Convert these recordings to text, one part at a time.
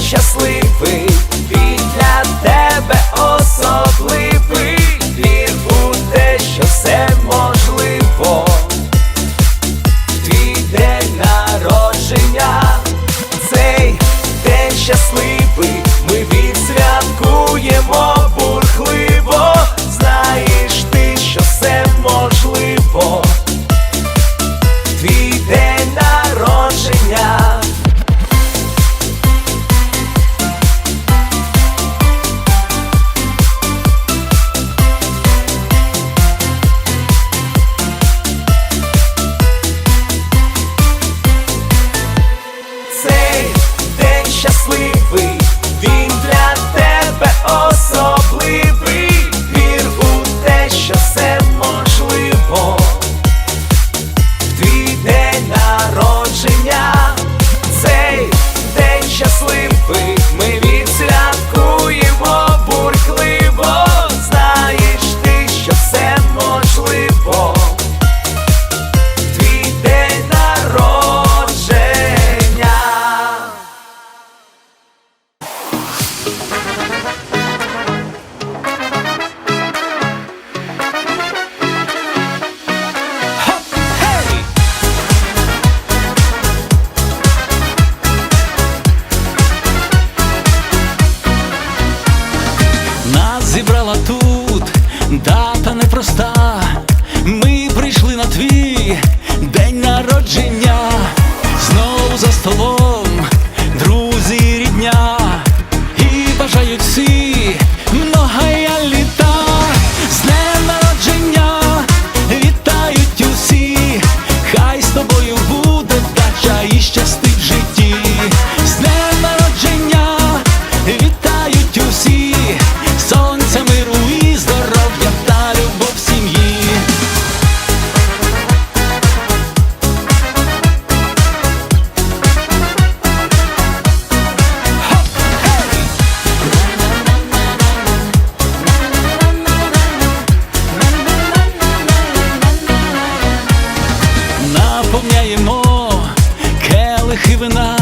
щасливий, він для тебе особливий. зібрала тут дата непроста. Ми прийшли на твій день народження. Наповняємо келихи вина,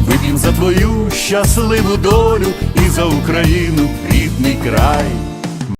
за твою щасливу долю і за Україну рідний край.